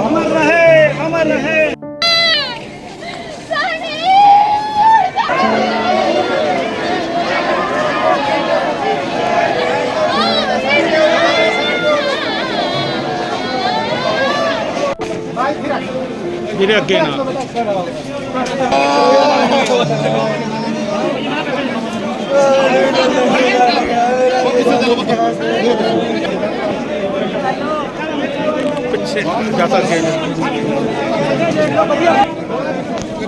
अमर रहे अमर रहे ਤੁਸੀਂ ਮੂਰੇ ਆ ਜਾਓ ਭਾਈ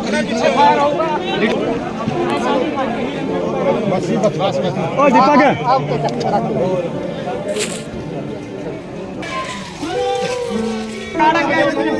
ਸਿਮਰਜੀਤ ਸਿੰਘ ਜੀ ਅਮਰ ਰਹੇ ਅਮਰ ਰਹੇ ਅਮਰ ਰਹੇ ਵੀਰੇ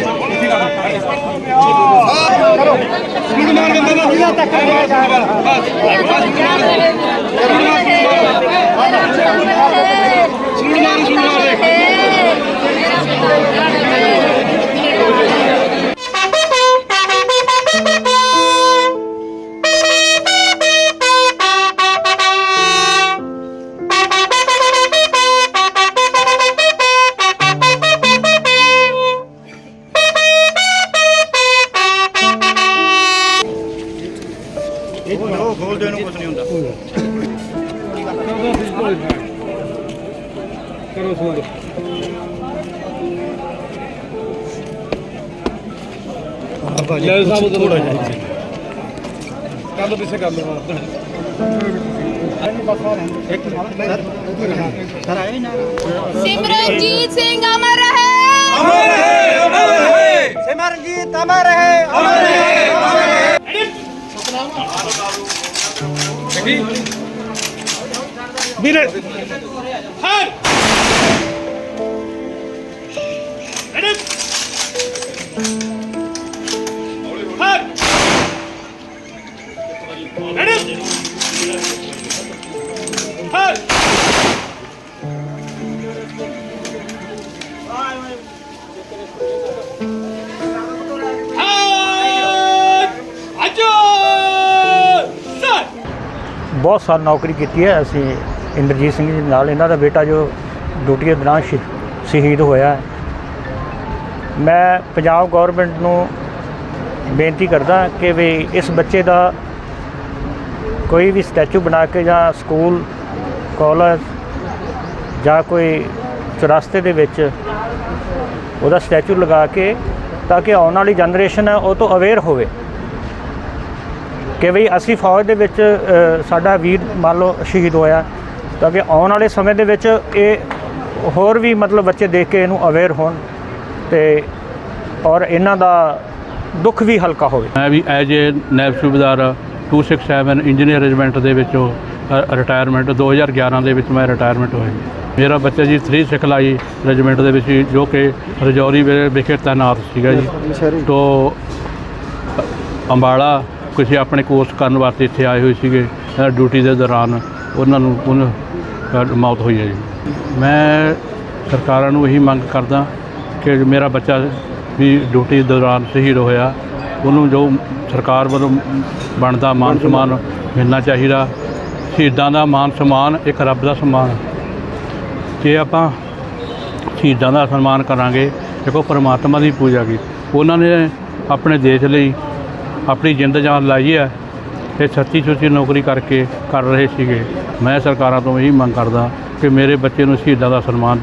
ਉਹ ਖੋਲਦੇ ਨੂੰ ਕੁਝ ਨਹੀਂ ਹੁੰਦਾ। ਕਰੋ ਸਮਾਂ ਲੈ ਸਾਹਿਬ ਥੋੜਾ ਜਿਹਾ ਕਰ ਲਓ ਪਿੱਛੇ ਕਰ ਲਓ ਇੱਕ ਸਰ ਆਏ ਨਾ ਸਿਮਰਨਜੀਤ ਸਿੰਘ ਅਮਰ ਰਹੇ। ਸਿਮਰਜੀਤ ਅਮਰ ਰਹੇ ਅਮਰ ਰਹੇ। ਵੀਰੇ ਹਾਂ ਬਹੁਤ ਸਾਲ ਨੌਕਰੀ ਕੀਤੀ ਹੈ। ਅਸੀਂ ਇੰਦਰਜੀਤ ਸਿੰਘ ਜੀ ਨਾਲ, ਇਹਨਾਂ ਦਾ ਬੇਟਾ ਜੋ ਡਿਊਟੀ ਦੇ ਦੌਰਾਨ ਸ਼ਹੀ- ਸ਼ਹੀਦ ਹੋਇਆ ਮੈਂ ਪੰਜਾਬ ਗਵਰਨਮੈਂਟ ਨੂੰ ਬੇਨਤੀ ਕਰਦਾ ਕਿ ਵੀ ਇਸ ਬੱਚੇ ਦਾ ਕੋਈ ਵੀ ਸਟੈਚੂ ਬਣਾ ਕੇ ਜਾਂ ਸਕੂਲ ਕਾਲਜ ਜਾਂ ਕੋਈ ਚੁਰਸਤੇ ਦੇ ਵਿੱਚ ਉਹਦਾ ਸਟੈਚੂ ਲਗਾ ਕੇ ਤਾਂ ਕਿ ਆਉਣ ਵਾਲੀ ਜਨਰੇਸ਼ਨ ਹੈ ਉਹ ਤੋਂ ਅਵੇਅਰ ਹੋਵੇ। ਕਿ ਵੀ ਅਸੀਂ ਫੌਜ ਦੇ ਵਿੱਚ ਸਾਡਾ ਵੀਰ ਮੰਨ ਲਓ ਸ਼ਹੀਦ ਹੋਇਆ। ਤਾਂ ਕਿ ਆਉਣ ਵਾਲੇ ਸਮੇਂ ਦੇ ਵਿੱਚ ਇਹ ਹੋਰ ਵੀ ਮਤਲਬ ਬੱਚੇ ਦੇਖ ਕੇ ਇਹਨੂੰ ਅਵੇਅਰ ਹੋਣ ਤੇ ਔਰ ਇਹਨਾਂ ਦਾ ਦੁੱਖ ਵੀ ਹਲਕਾ ਹੋਵੇ। ਮੈਂ ਵੀ ਐਜ ਏ ਨਾਇਬ ਸੂਬੇਦਾਰ 267 ਇੰਜੀਨੀਅਰ ਰੈਜੀਮੈਂਟ ਦੇ ਵਿੱਚੋਂ ਰਿਟਾਇਰਮੈਂਟ 2011 ਦੇ ਵਿੱਚ ਮੈਂ ਰਿਟਾਇਰਮੈਂਟ ਹੋਇਆ। ਮੇਰਾ ਬੱਚਾ ਜੀ 3 ਸਿਖਲਾਈ ਰੈਜੀਮੈਂਟ ਦੇ ਵਿੱਚ ਸੀ, ਜੋ ਕਿ ਰਜੌਰੀ ਵਿਖੇ ਤਾਇਨਾਤ ਸੀਗਾ ਜੀ। ਤੋਂ ਅੰਬਾਲਾ ਕਿਸੇ ਆਪਣੇ ਕੋਰਸ ਕਰਨ ਵਾਸਤੇ ਇੱਥੇ ਆਏ ਹੋਏ ਸੀਗੇ ਡਿਊਟੀ ਦੇ ਦੌਰਾਨ, ਉਹਨਾਂ ਨੂੰ, ਉਹਨਾਂ ਮੌਤ ਹੋਈ ਹੈ ਜੀ। ਮੈਂ ਸਰਕਾਰਾਂ ਨੂੰ ਇਹੀ ਮੰਗ ਕਰਦਾ ਕਿ ਮੇਰਾ ਬੱਚਾ ਵੀ ਡਿਊਟੀ ਦੌਰਾਨ ਸ਼ਹੀਦ ਹੋਇਆ, ਉਹਨੂੰ ਜੋ ਸਰਕਾਰ ਵੱਲੋਂ ਬਣਦਾ ਮਾਨ ਸਨਮਾਨ ਮਿਲਣਾ ਚਾਹੀਦਾ, ਸ਼ਹੀਦਾਂ ਦਾ ਮਾਨ ਸਨਮਾਨ ਇੱਕ ਰੱਬ ਦਾ ਸਨਮਾਨ ਜੇ ਆਪਾਂ ਸ਼ਹੀਦਾਂ ਦਾ ਸਨਮਾਨ ਕਰਾਂਗੇ, ਦੇਖੋ ਪਰਮਾਤਮਾ ਦੀ ਪੂਜਾ ਕੀ, ਉਹਨਾਂ ਨੇ ਆਪਣੇ ਦੇਸ਼ ਲਈ ਆਪਣੀ ਜਿੰਦ ਜਾਨ ਲਾਈ ਹੈ ਤੇ ਸੱਚੀ ਸੁੱਚੀ ਨੌਕਰੀ ਕਰਕੇ ਕਰ ਰਹੇ ਸੀਗੇ। ਮੈਂ ਸਰਕਾਰਾਂ ਤੋਂ ਇਹੀ ਮੰਗ ਕਰਦਾ ਕਿ ਮੇਰੇ ਬੱਚੇ ਨੂੰ ਸ਼ਹੀਦਾਂ ਦਾ ਸਨਮਾਨ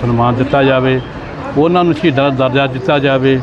ਸਨਮਾਨ ਦਿੱਤਾ ਜਾਵੇ। ਉਹਨਾਂ ਨੂੰ ਸ਼ਹੀਦਾਂ ਦਾ ਦਰਜਾ ਦਿੱਤਾ ਜਾਵੇ।